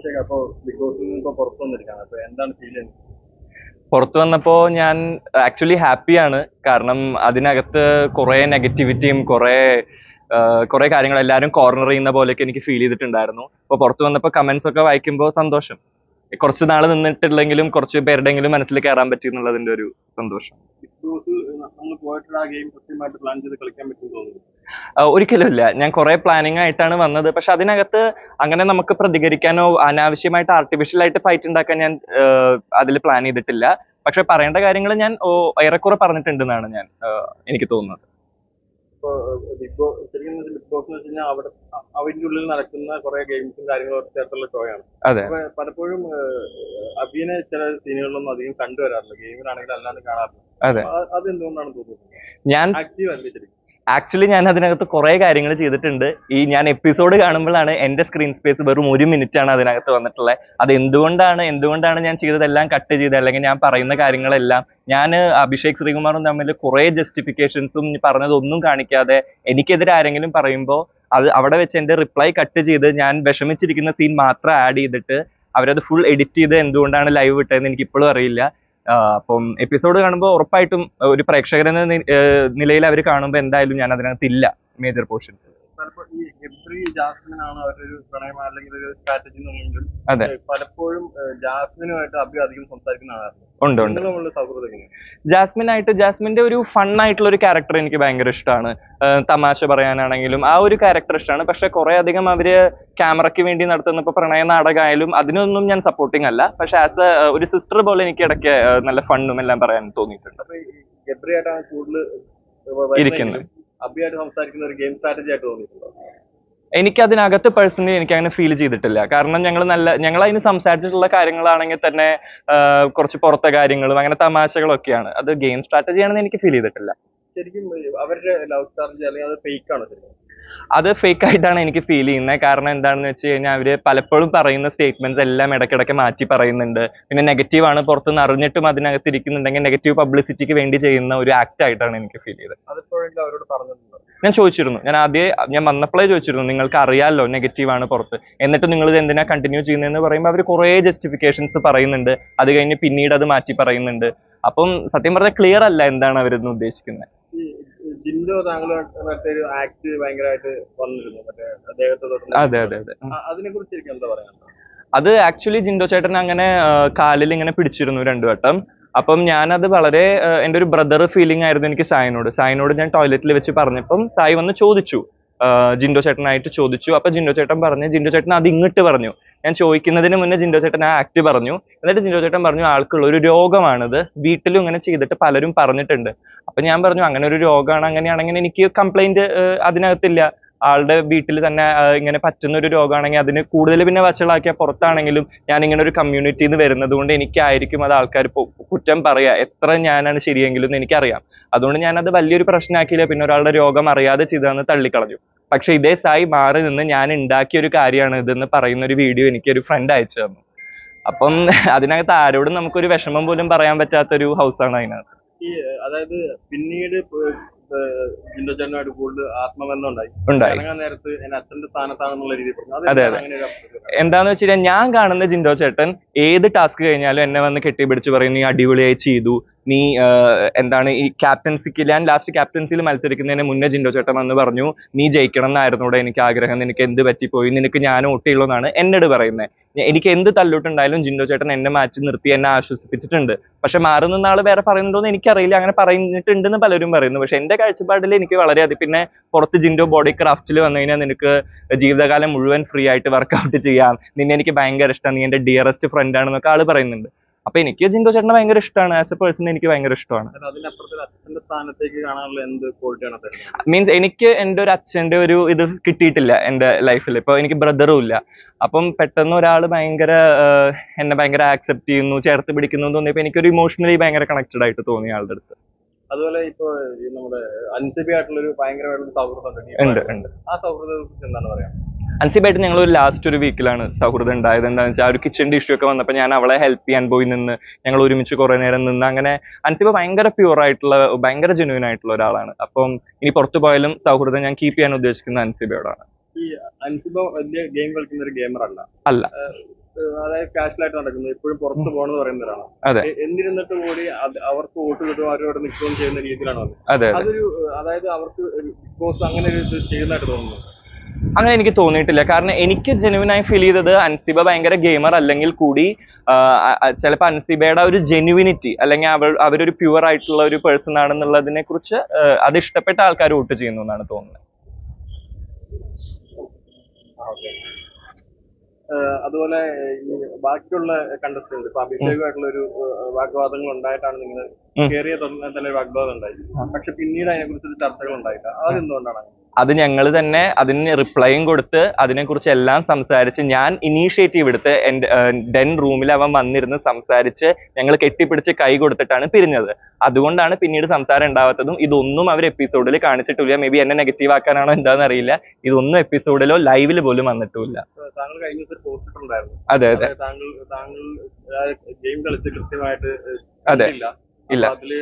അഭിഷേക് അപ്പൊ ബിഗ് ബോസിൽ നിന്ന് ഇപ്പൊ പുറത്തു വന്നിരിക്കുകയാണ്. അപ്പൊ എന്താണ് ഫീൽ ചെയ്യുന്നത്? പുറത്തു വന്നപ്പോ ഞാൻ ആക്ച്വലി ഹാപ്പിയാണ് കാരണം അതിനകത്ത് കുറെ നെഗറ്റിവിറ്റിയും കുറെ കുറെ കാര്യങ്ങൾ എല്ലാവരും കോർണർ ചെയ്യുന്ന പോലെയൊക്കെ എനിക്ക് ഫീൽ ചെയ്തിട്ടുണ്ടായിരുന്നു. അപ്പോൾ പുറത്തു വന്നപ്പോൾ കമന്റ്സ് ഒക്കെ വായിക്കുമ്പോൾ സന്തോഷം. കുറച്ച് നാൾ നിന്നിട്ടില്ലെങ്കിലും കുറച്ച് പേരുടെങ്കിലും മനസ്സിൽ കയറാൻ പറ്റി എന്നുള്ളതിന്റെ ഒരു സന്തോഷം. ഒരിക്കലുമില്ല. ഞാൻ കുറെ പ്ലാനിങ് ആയിട്ടാണ് വന്നത്. പക്ഷെ അതിനകത്ത് അങ്ങനെ നമുക്ക് പ്രതികരിക്കാനോ അനാവശ്യമായിട്ട് ആർട്ടിഫിഷ്യൽ ആയിട്ട് ഫൈറ്റ് ഉണ്ടാക്കാൻ ഞാൻ അതിൽ പ്ലാൻ ചെയ്തിട്ടില്ല. പക്ഷെ പറയേണ്ട കാര്യങ്ങൾ ഞാൻ ഏറെക്കുറെ പറഞ്ഞിട്ടുണ്ടെന്നാണ് ഞാൻ എനിക്ക് തോന്നുന്നത്. ഇപ്പൊ ബിഗ് ബോസ് ശരിക്കും ബിഗ് ബോസ് എന്ന് വെച്ച് കഴിഞ്ഞാൽ അവിടെ അ- ഉള്ളിൽ നടക്കുന്ന കുറെ ഗെയിംസും കാര്യങ്ങളും ചേർത്തുള്ള ഷോ ആണ് അതെ. പലപ്പോഴും അഭിനെ ചില സീനുകളിലൊന്നും അധികം കണ്ടുവരാറില്ല. ഗെയിമിലാണെങ്കിൽ അല്ലാണ്ട് കാണാറില്ല. അതെ. അത് എന്തുകൊണ്ടാണ് തോന്നുന്നത്? ഞാൻ ആക്റ്റീവ് അല്ലേ ശരിക്കും? ആക്ച്വലി ഞാൻ അതിനകത്ത് കുറേ കാര്യങ്ങൾ ചെയ്തിട്ടുണ്ട്. ഈ ഞാൻ എപ്പിസോഡ് കാണുമ്പോഴാണ് എന്റെ സ്ക്രീൻ സ്പേസ് വെറും ഒരു മിനിറ്റ് ആണ് അതിനകത്ത് വന്നിട്ടുള്ളത്. അത് എന്തുകൊണ്ടാണ് എന്തുകൊണ്ടാണ് ഞാൻ ചെയ്തതെല്ലാം കട്ട് ചെയ്ത് അല്ലെങ്കിൽ ഞാൻ പറയുന്ന കാര്യങ്ങളെല്ലാം ഞാൻ അഭിഷേക് ശ്രീകുമാറും തമ്മിൽ കുറേ ജസ്റ്റിഫിക്കേഷൻസും പറഞ്ഞതൊന്നും കാണിക്കാതെ എനിക്കെതിരെ ആരെങ്കിലും പറയുമ്പോൾ അത് അവിടെ വെച്ച് എന്റെ റിപ്ലൈ കട്ട് ചെയ്ത് ഞാൻ വിഷമിച്ചിരിക്കുന്ന സീൻ മാത്രം ആഡ് ചെയ്തിട്ട് അവരത് ഫുൾ എഡിറ്റ് ചെയ്ത് എന്തുകൊണ്ടാണ് ലൈവ് വിട്ടതെന്ന് എനിക്ക് ഇപ്പോഴും അറിയില്ല. അപ്പം എപ്പിസോഡ് കാണുമ്പോൾ ഉറപ്പായിട്ടും ഒരു പ്രേക്ഷകരെന്ന നിലയിൽ അവർ കാണുമ്പോൾ എന്തായാലും ഞാൻ അതിനകത്ത് ഇല്ല മേജർ പോർഷൻസ് പലപ്പോഴും ഈ ഗബ്രി ജാസ്മിനാണ് അവരുടെ ഒരു പ്രണയം അല്ലെങ്കിൽ ഒരു സ്ട്രാറ്റജി എന്നുണ്ടെങ്കിലും അതെ. പലപ്പോഴും ജാസ്മിനുമായിട്ട് അഭി അധികം സംസാരിക്കുന്ന ആളാണ് ഉണ്ട് ഉണ്ട്. ജാസ്മിൻ ആയിട്ട് ജാസ്മിന്റെ ഒരു ഫൺ ആയിട്ടുള്ള ഒരു ക്യാരക്ടർ എനിക്ക് ഭയങ്കര ഇഷ്ടമാണ് തമാശ പറയാനാണെങ്കിലും ആ ഒരു ക്യാരക്ടർ ഇഷ്ടമാണ് പക്ഷെ കുറെ അധികം അവർ ക്യാമറയ്ക്ക് വേണ്ടി നടത്തുന്ന ഇപ്പൊ പ്രണയ നാടകമായാലും അതിനൊന്നും ഞാൻ സപ്പോർട്ടിങ് അല്ല. പക്ഷെ ആസ് എ ഒരു സിസ്റ്റർ പോലെ എനിക്ക് ഇടയ്ക്ക് നല്ല ഫണ്ണും എല്ലാം പറയാൻ തോന്നിയിട്ടുണ്ട്. ഇരിക്കുന്നത്. അഭിയായിട്ട് സംസാരിക്കുന്ന ഒരു ഗെയിം സ്ട്രാറ്റജി ആയിട്ട് തോന്നിയിട്ടുണ്ടോ? എനിക്ക് അതിനകത്ത് പേഴ്സണലി എനിക്ക് അങ്ങനെ ഫീൽ ചെയ്തിട്ടില്ല. കാരണം ഞങ്ങൾ നല്ല ഞങ്ങൾ അതിന് സംസാരിച്ചിട്ടുള്ള കാര്യങ്ങളാണെങ്കിൽ തന്നെ കുറച്ച് പുറത്തെ കാര്യങ്ങളും അങ്ങനെ തമാശകളൊക്കെയാണ്. അത് ഗെയിം സ്ട്രാറ്റജി ആണെന്ന് എനിക്ക് ഫീൽ ചെയ്തിട്ടില്ല. ശരിക്കും അവരുടെ ലവ് സ്ട്രാറ്റജി അല്ലെങ്കിൽ അത് ഫേക്ക് ആണ് ശരിക്കും? അത് ഫേക്ക് ആയിട്ടാണ് എനിക്ക് ഫീൽ ചെയ്യുന്നത്. കാരണം എന്താണെന്ന് വെച്ച് കഴിഞ്ഞാൽ അവർ പലപ്പോഴും പറയുന്ന സ്റ്റേറ്റ്മെന്റ്സ് എല്ലാം ഇടയ്ക്കിടയ്ക്ക് മാറ്റി പറയുന്നുണ്ട്. പിന്നെ നെഗറ്റീവ് ആണ് പുറത്തുനിന്ന് അറിഞ്ഞിട്ടും അതിനകത്ത് ഇരിക്കുന്നുണ്ടെങ്കിൽ നെഗറ്റീവ് പബ്ലിസിറ്റിക്ക് വേണ്ടി ചെയ്യുന്ന ഒരു ആക്ട് ആയിട്ടാണ് എനിക്ക് ഫീൽ ചെയ്തത്. അതിപ്പോഴെങ്കിലും അവരോട് പറഞ്ഞിട്ടുണ്ടോ? ഞാൻ ചോദിച്ചിരുന്നു. ഞാൻ ആദ്യം ഞാൻ വന്നപ്പോഴേ ചോദിച്ചിരുന്നു നിങ്ങൾക്ക് അറിയാമല്ലോ നെഗറ്റീവ് ആണ് പുറത്ത്? എന്നിട്ട് നിങ്ങൾ ഇത് എന്തിനാ കണ്ടിന്യൂ ചെയ്യുന്നതെന്ന് പറയുമ്പോൾ അവർ കുറേ ജസ്റ്റിഫിക്കേഷൻസ് പറയുന്നുണ്ട്. അത് കഴിഞ്ഞ് പിന്നീട് അത് മാറ്റി പറയുന്നുണ്ട്. അപ്പം സത്യം പറഞ്ഞാൽ ക്ലിയർ അല്ല എന്താണ് അവരിന്ന് ഉദ്ദേശിക്കുന്നത് ജിൻഡോ താങ്കൾ മറ്റേ ഒരു ആക്ട് ഭയങ്കരമായിട്ട് വന്നിരുന്നു. മറ്റേ അദ്ദേഹത്തെ അതെ അതെ അതെ. അതിനെ കുറിച്ച് എനിക്ക് എന്താ പറയാനുള്ളത് അത് ആക്ച്വലി ജിൻഡോ ചേട്ടൻ അങ്ങനെ കാലിൽ ഇങ്ങനെ പിടിച്ചിരുന്നു രണ്ടു വട്ടം. അപ്പം ഞാനത് വളരെ എന്റെ ഒരു ബ്രദർ ഫീലിംഗ് ആയിരുന്നു എനിക്ക് സായിനോട്. സായിനോട് ഞാൻ ടോയ്ലറ്റിൽ വെച്ച് പറഞ്ഞപ്പം സായി വന്ന് ചോദിച്ചു. ജിൻഡോ ചേട്ടനായിട്ട് ചോദിച്ചു. അപ്പൊ ജിൻഡോ ചേട്ടൻ പറഞ്ഞു ജിൻഡോ ചേട്ടൻ അത് ഇങ്ങോട്ട് പറഞ്ഞു. ഞാൻ ചോദിക്കുന്നതിന് മുന്നേ ജിൻഡോ ചേട്ടൻ ആ ആക്ട് പറഞ്ഞു. എന്നിട്ട് ജിൻഡോ ചേട്ടൻ പറഞ്ഞു ആൾക്കുള്ള ഒരു രോഗമാണിത്. വീട്ടിലും ഇങ്ങനെ ചെയ്തിട്ട് പലരും പറഞ്ഞിട്ടുണ്ട്. അപ്പൊ ഞാൻ പറഞ്ഞു അങ്ങനെ ഒരു രോഗമാണ് അങ്ങനെയാണെങ്കിൽ എനിക്ക് കംപ്ലൈന്റ് അതിനകത്തില്ല. ആളുടെ വീട്ടിൽ തന്നെ ഇങ്ങനെ പറ്റുന്ന ഒരു രോഗമാണെങ്കിൽ അതിന് കൂടുതൽ പിന്നെ വഷളാക്കിയ പുറത്താണെങ്കിലും ഞാൻ ഇങ്ങനെ ഒരു കമ്മ്യൂണിറ്റിയിൽ നിന്ന് വരുന്നത് കൊണ്ട് എനിക്കായിരിക്കും അത് ആൾക്കാർ കുറ്റം പറയുക എത്ര ഞാനാണ് ശരിയെങ്കിലും എനിക്കറിയാം. അതുകൊണ്ട് ഞാനത് വലിയൊരു പ്രശ്നമാക്കിയില്ല. പിന്നെ ഒരാളുടെ രോഗം അറിയാതെ ചെയ്തതെന്ന് തള്ളിക്കളഞ്ഞു. പക്ഷേ ഇതേ സായി മാറി നിന്ന് ഞാൻ ഉണ്ടാക്കിയ ഒരു കാര്യമാണ് ഇതെന്ന് പറയുന്ന ഒരു വീഡിയോ എനിക്ക് ഒരു ഫ്രണ്ട് അയച്ചു തന്നു. അപ്പം അതിനകത്ത് ആരോടും നമുക്കൊരു വിഷമം പോലും പറയാൻ പറ്റാത്തൊരു ഹൗസാണ് അതിനകത്ത്. അതായത് പിന്നീട് ജിൻഡോ ചേട്ടനുമായിട്ട് കൂടുതൽ ആത്മബന്ധം ഉണ്ടായി. ഉണ്ടായി. ഇറങ്ങാൻ നേരത്ത് എന്റെ അച്ഛന്റെ സ്ഥാനത്താണെന്നുള്ള രീതിയിൽ പറഞ്ഞു. അതെ, അതെ. എന്താന്ന് വെച്ച് കഴിഞ്ഞാൽ ഞാൻ കാണുന്ന ജിൻഡോ ചേട്ടൻ ഏത് ടാസ്ക് കഴിഞ്ഞാലും എന്നെ വന്ന് കെട്ടിപ്പിടിച്ച് പറയും നീ അടിപൊളിയായി ചെയ്തു നീ എന്താണ് ഈ ക്യാപ്റ്റൻസിക്ക് ഞാൻ ലാസ്റ്റ് ക്യാപ്റ്റൻസിയിൽ മത്സരിക്കുന്നതിന് മുന്നേ ജിൻഡോ ചേട്ടൻ വന്ന് പറഞ്ഞു നീ ജയിക്കണം എന്നായിരുന്നു ഇവിടെ എനിക്ക് ആഗ്രഹം. നിനക്ക് എന്ത് പറ്റിപ്പോയി? നിനക്ക് ഞാൻ ഓട്ടിയുള്ളൂ എന്നാണ് എന്നോട് പറയുന്നത് എനിക്ക് എന്ത് തല്ലുട്ടുണ്ടായാലും ജിൻഡോ ചേട്ടൻ എന്നെ മാച്ച് നിർത്തി എന്നെ ആശ്വസിപ്പിച്ചിട്ടുണ്ട്. പക്ഷെ മാറി നിന്ന ആൾ വേറെ പറയുന്നുണ്ടോന്ന് എനിക്കറിയില്ല. അങ്ങനെ പറഞ്ഞിട്ടുണ്ടെന്ന് പലരും പറയുന്നു. പക്ഷെ എന്റെ കാഴ്ചപ്പാടിൽ എനിക്ക് വളരെ അതി പിന്നെ പുറത്ത് ജിൻഡോ ബോഡി ക്രാഫ്റ്റിൽ വന്നു കഴിഞ്ഞാൽ നിനക്ക് ജീവിതകാലം മുഴുവൻ ഫ്രീ ആയിട്ട് വർക്കൗട്ട് ചെയ്യാം. നിന്നെ എനിക്ക് ഭയങ്കര ഇഷ്ടമാണ് നീ എന്റെ ഡിയറസ്റ്റ് ഫ്രണ്ട് ആണെന്നൊക്കെ ആൾ പറയുന്നുണ്ട്. അപ്പൊ എനിക്ക് ജിൻഡോ ചേട്ടനെ ഭയങ്കര ഇഷ്ടമാണ് ആസ് എ പേഴ്സൺ എനിക്ക് ഭയങ്കര ഇഷ്ടമാണ് മീൻസ് എനിക്ക് എന്റെ ഒരു അച്ഛന്റെ ഒരു ഇത് കിട്ടിയിട്ടില്ല എന്റെ ലൈഫിൽ ഇപ്പൊ എനിക്ക് ബ്രദറും ഇല്ല. അപ്പം പെട്ടെന്ന് ഒരാൾ ഭയങ്കര എന്നെ ഭയങ്കര ആക്സെപ്റ്റ് ചെയ്യുന്നു ചേർത്ത് പിടിക്കുന്നു എന്ന് തോന്നിയപ്പോൾ എനിക്കൊരു ഇമോഷണലി ഭയങ്കര കണക്റ്റഡ് ആയിട്ട് തോന്നി ആളുടെ അടുത്ത്. അതുപോലെ ഇപ്പൊ നമ്മുടെ അൻസിബി ആയിട്ടുള്ള ഒരു ഭയങ്കരമായിട്ടുള്ള സൗഹൃദം ഉണ്ട്. ആ സൗഹൃദത്തെ കുറിച്ച് എന്താണ് പറയാ അൻസിബായിട്ട് ഞങ്ങൾ ഒരു ലാസ്റ്റ് ഒരു വീക്കിലാണ് സൗഹൃദം ഉണ്ടായത്. എന്താണെന്ന് വെച്ചാൽ ആ ഒരു കിച്ചണിന്റെ ഇഷ്യൂ ഒക്കെ വന്നപ്പോൾ ഞാൻ അവളെ ഹെൽപ്പ് ചെയ്യാൻ പോയി നിന്ന് ഞങ്ങൾ ഒരുമിച്ച് കുറേ നേരം നിന്ന് അങ്ങനെ അൻസിബ ഭയങ്കര പ്യൂർ ആയിട്ടുള്ള ഭയങ്കര ജെന്യൂൻ ആയിട്ടുള്ള ഒരാളാണ്. അപ്പം ഇനി പുറത്തു പോയാലും സൗഹൃദം ഞാൻ കീപ്പ് ചെയ്യാൻ ഉദ്ദേശിക്കുന്ന അൻസിബയോടാണ്. ഈ അൻസിബ വലിയ ഗെയിം കളിക്കുന്ന ഒരു ഗെയിമർ അല്ല. അല്ല. അതായത് കാഷ്വലായിട്ട് നടക്കുന്നത് എപ്പോഴും പുറത്ത് പോകണമെന്ന് പറയുന്നവരാണ് അതെ. എ- എന്നിരുന്നിട്ട് കൂടി അവർക്ക് വോട്ട് കിട്ടും അവരോട് നിൽക്കുകയും ചെയ്യുന്ന രീതിയിലാണ് അതെ അതൊരു അതായത് അവർക്ക് ബിഗ് ബോസ് അങ്ങനെ ഒരു ചെയ്യുന്നതായിട്ട് തോന്നുന്നു. അങ്ങനെ എനിക്ക് തോന്നിയിട്ടില്ല. കാരണം എനിക്ക് ജെനുവിനായി ഫീൽ ചെയ്തത് അൻസിബ ഭയങ്കര ഗെയിമർ അല്ലെങ്കിൽ കൂടി ചിലപ്പോൾ അൻസിബയുടെ ഒരു ജെനുവിനിറ്റി അല്ലെങ്കിൽ അവർ അവരൊരു പ്യുവർ ആയിട്ടുള്ള ഒരു പേഴ്സൺ ആണെന്നുള്ളതിനെ കുറിച്ച് അത് ഇഷ്ടപ്പെട്ട ആൾക്കാർ വോട്ട് ചെയ്യുന്നു എന്നാണ് തോന്നുന്നത്. അതുപോലെ ബാക്കിയുള്ള കണ്ടസ്റ്റന്റ് ഇപ്പൊ അഭിഷേകമായിട്ടുള്ള ഒരു വാഗ്വാദങ്ങൾ ഉണ്ടായിട്ടാണ് നിങ്ങൾ. കയറിയ തന്നെ വാഗ്വാദം ഉണ്ടായി പക്ഷെ പിന്നീട് അതിനെ കുറിച്ച് ചർച്ചകൾ ഉണ്ടായില്ല അതെന്തുകൊണ്ടാണ്? അത് ഞങ്ങൾ തന്നെ അതിന് റിപ്ലൈയും കൊടുത്ത് അതിനെക്കുറിച്ച് എല്ലാം സംസാരിച്ച് ഞാൻ ഇനീഷ്യേറ്റീവ് എടുത്ത് എന്റെ ഡെൻ റൂമിൽ അവൻ വന്നിരുന്ന് സംസാരിച്ച് ഞങ്ങൾ കെട്ടിപ്പിടിച്ച് കൈ കൊടുത്തിട്ടാണ് പിരിഞ്ഞത്. അതുകൊണ്ടാണ് പിന്നീട് സംസാരം ഉണ്ടാവാത്തതും ഇതൊന്നും അവർ എപ്പിസോഡിൽ കാണിച്ചിട്ടില്ല. മേ ബി എന്നെ നെഗറ്റീവ് ആക്കാനാണോ എന്താണെന്ന് അറിയില്ല. ഇതൊന്നും എപ്പിസോഡിലോ ലൈവിൽ പോലും വന്നിട്ടില്ല അതെ അതെ ഗെയിം കളിച്ച് കൃത്യമായിട്ട് ഏഹ് അതെ. ഇല്ല. അതിൽ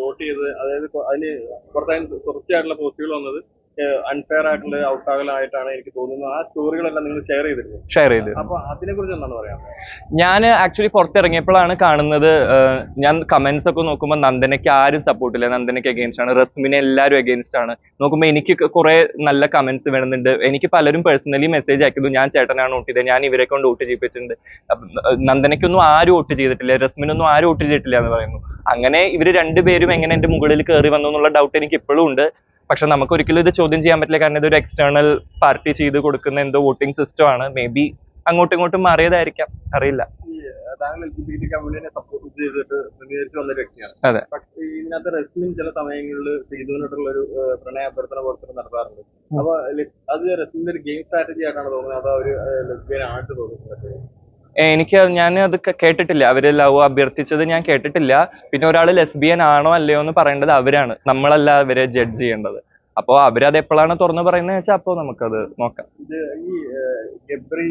വോട്ട് ചെയ്ത് അതായത് അതിന് കുറച്ചായിട്ടുള്ള പോസ്റ്റുകൾ വന്നത് അൺഫെയർ ആയിട്ടുള്ള ഔട്ടാകലായിട്ടാണ് എനിക്ക് തോന്നുന്നത്. ആ സ്റ്റോറികളെല്ലാം നിങ്ങൾ ഷെയർ ചെയ്തിരുന്നു? ഷെയർ ചെയ്തു അപ്പൊ അതിനെ കുറിച്ച് എന്താണ് പറയാം ഞാൻ ആക്ച്വലി പുറത്തിറങ്ങിയപ്പോഴാണ് കാണുന്നത് ഞാൻ കമന്റ്സ് ഒക്കെ നോക്കുമ്പോൾ നന്ദനയ്ക്ക് ആരും സപ്പോർട്ട് ഇല്ല. നന്ദനയ്ക്ക് അഗേൻസ്റ്റ് ആണ്. റസ്മിനെ എല്ലാവരും അഗേൻസ്റ്റ് ആണ്. നോക്കുമ്പോൾ എനിക്ക് കുറെ നല്ല കമന്റ്സ് വേണമെന്നുണ്ട് എനിക്ക് പലരും പേഴ്സണലി മെസ്സേജ് അയക്കുന്നു. ഞാൻ ചേട്ടനാണ് വോട്ട് ചെയ്തത്. ഞാൻ ഇവരെ കൊണ്ട് വോട്ട് ചെയ്യിപ്പിച്ചിട്ടുണ്ട്. നന്ദനയ്ക്കൊന്നും ആരും വോട്ട് ചെയ്തിട്ടില്ല. റസ്മിനൊന്നും ആരും വോട്ട് ചെയ്തിട്ടില്ല എന്ന് പറയുന്നു. അങ്ങനെ ഇവർ രണ്ടുപേരും എങ്ങനെ എന്റെ മുകളിൽ കയറി വന്നു എന്നുള്ള ഡൗട്ട് എനിക്ക് ഇപ്പോഴും ഉണ്ട്. പക്ഷെ നമുക്ക് ഒരിക്കലും ഇത് ചോദ്യം ചെയ്യാൻ പറ്റില്ല. കാരണം ഇതൊരു എക്സ്റ്റേണൽ പാർട്ടി ചെയ്ത് കൊടുക്കുന്ന എന്തോ വോട്ടിംഗ് സിസ്റ്റം ആണ്. മേ ബി അങ്ങോട്ടും ഇങ്ങോട്ടും മാറിയതായിരിക്കാം. അറിയില്ല. ഈ ഏഹ് താങ്കൾ എൽ ജി ബി ടി കമ്മ്യൂണിനെ സപ്പോർട്ട് ചെയ്തിട്ട് പ്രതികരിച്ച് വന്ന വ്യക്തിയാണ്. അതെ. പക്ഷേ ഇതിനകത്ത് ചില സമയങ്ങളിൽ ഒരു ഏഹ് പ്രണയ അഭ്യർത്ഥന പുറത്ത് നടത്താറുണ്ട് അപ്പൊ ലെ- അത് ഒരു ഗെയിം സ്ട്രാറ്റജി ആയിട്ടാണ് തോന്നുന്നത്? അതോ ഒരു ലെസ്ബിയൻ ആയിട്ട് തോന്നുന്നത്? ഏ, എനിക്ക് ഞാൻ അത് കേട്ടിട്ടില്ല. അവർ ലവ് അഭ്യർത്ഥിച്ചത് ഞാൻ കേട്ടിട്ടില്ല. പിന്നെ ഒരാൾ ലെസ്ബിയൻ ആണോ അല്ലയോ എന്ന് പറയേണ്ടത് അവരാണ്. നമ്മളല്ല അവരെ ജഡ്ജ് ചെയ്യേണ്ടത്. അപ്പോൾ അവരത് എപ്പോഴാണ് തുറന്നു പറയുന്നത് വെച്ചാൽ അപ്പോൾ നമുക്കത് നോക്കാം. ഈ ഗബ്രി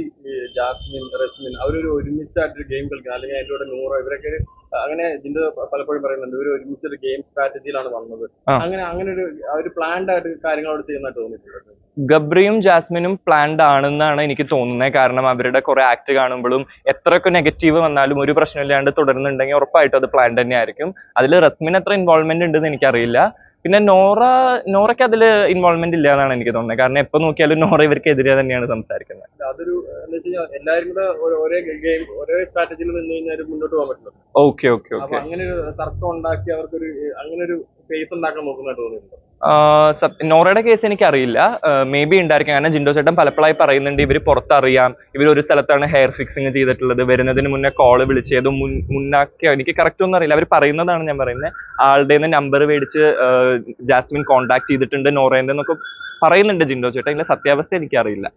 ജാസ്മിൻ റസ്മിൻ അവരൊരു ഒരുമിച്ചായിട്ട് ഗെയിം കളിക്കുന്നത് അല്ലെങ്കിൽ അതിന്റെ കൂടെ നൂറ് ഇവരൊക്കെ അങ്ങനെ ഇതിന്റെ പലപ്പോഴും പറയുന്നുണ്ട് ഒരു ഒരുമിച്ചൊരു ഗെയിം സ്ട്രാറ്റജിയിലാണ് വന്നത്. അങ്ങനെ അങ്ങനെ ഒരു ഒരു പ്ലാൻഡ് ആയിട്ട് കാര്യങ്ങളോട് അവിടെ ചെയ്യുന്നതായിട്ട് തോന്നിയിട്ടുണ്ട്. ഗബ്രിയും ജാസ്മിനും പ്ലാൻഡ് ആണെന്നാണ് എനിക്ക് തോന്നുന്നത്. കാരണം അവരുടെ കുറെ ആക്ട് കാണുമ്പോഴും എത്രയൊക്കെ നെഗറ്റീവ് വന്നാലും ഒരു പ്രശ്നമില്ലാണ്ട് തുടരുന്നുണ്ടെങ്കിൽ ഉറപ്പായിട്ടും അത് പ്ലാൻ തന്നെ ആയിരിക്കും അതിൽ റസ്മിന് എത്ര ഇൻവോൾവ്മെന്റ് ഉണ്ടെന്ന് എനിക്കറിയില്ല. പിന്നെ നോറ നോറയ്ക്ക് അതിൽ ഇൻവോൾവ്മെന്റ് ഇല്ല എന്നാണ് എനിക്ക് തോന്നുന്നത്. കാരണം എപ്പോൾ നോക്കിയാലും നോറ ഇവർക്ക് ഇവർക്കെതിരെ തന്നെയാണ് സംസാരിക്കുന്നത്. അതൊരു എല്ലാവരും കൂടെ ഒരു- ഗെയിം ഒരേ സ്ട്രാറ്റജിയിൽ നിന്ന് കഴിഞ്ഞാൽ മുന്നോട്ട് പോകാൻ പറ്റില്ല. Okay okay okay. അങ്ങനെ ഒരു തർക്കം ഉണ്ടാക്കി അവർക്കൊരു അങ്ങനെ ഒരു ഫേസ് ഉണ്ടാക്കാൻ നോക്കുന്നതായിട്ട് തോന്നിയിട്ടുണ്ട്. നോറയുടെ കേസ് എനിക്ക് അറിയില്ല മേ ബി ഉണ്ടായിരിക്കും. കാരണം ജിൻഡോ ചേട്ടൻ പലപ്പോഴായി പറയുന്നുണ്ട് ഇവർ പുറത്തറിയാം. ഇവർ ഒരു സ്ഥലത്താണ് ഹെയർ ഫിക്സിങ് ചെയ്തിട്ടുള്ളത്. വരുന്നതിന് മുന്നേ കോൾ വിളിച്ചതും മുൻ മുന്നാക്കിയോ എനിക്ക് കറക്റ്റ് ഒന്നും അറിയില്ല. അവർ പറയുന്നതാണ് ഞാൻ പറയുന്നത് ആളുടെ നമ്പർ മേടിച്ച് ജാസ്മിൻ കോൺടാക്ട് ചെയ്തിട്ടുണ്ട് നോറേന്റെ എന്നൊക്കെ പറയുന്നുണ്ട് ജിൻഡോ ചേട്ടൻ. ഇതിന്റെ സത്യാവസ്ഥ എനിക്കറിയില്ല.